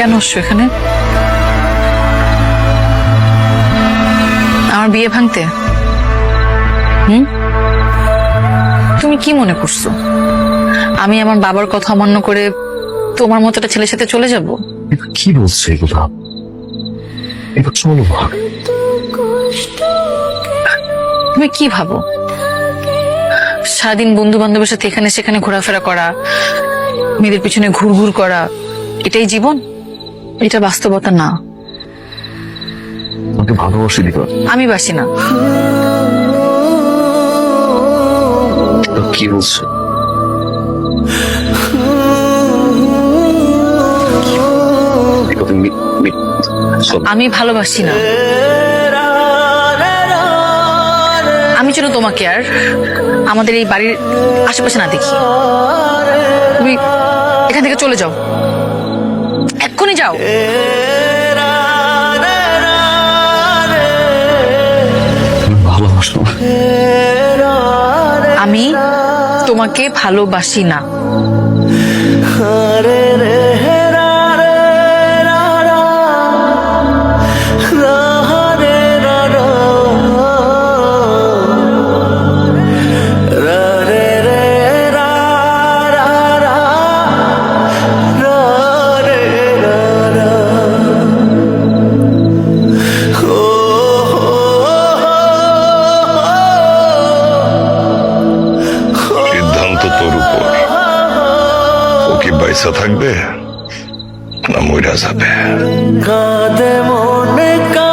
কেন আসছো এখানে? আমার বিয়ে ভাঙতে? হুম? তুমি কি মনে করছ? আমি আমার বাবার কথা অমান্য করে তোমার মতো একটা ছেলের সাথে চলে যাব? কি বলছে এগুলা? এবার চলো তুমি কি ভাবো? সারাদিন বন্ধু বান্ধবের সাথে এখানে সেখানে ঘোরাফেরা করা মেয়েদের পিছনে ঘুর ঘুর করা এটাই জীবন? এটা বাস্তবতা না। তোমাকে ভালোবাসি দিবা আমি বাসি না। কি বলছো। আমি ভালোবাসি না। আমি যেন তোমাকে আর আমাদের এই বাড়ির আশেপাশে না দেখি। তুমি এখান থেকে চলে যাও। যাও। ভালোবাসো আমি তোমাকে ভালোবাসি না। বাইসা থাকবে না মইরা যাবে। কাঁদে মনে কা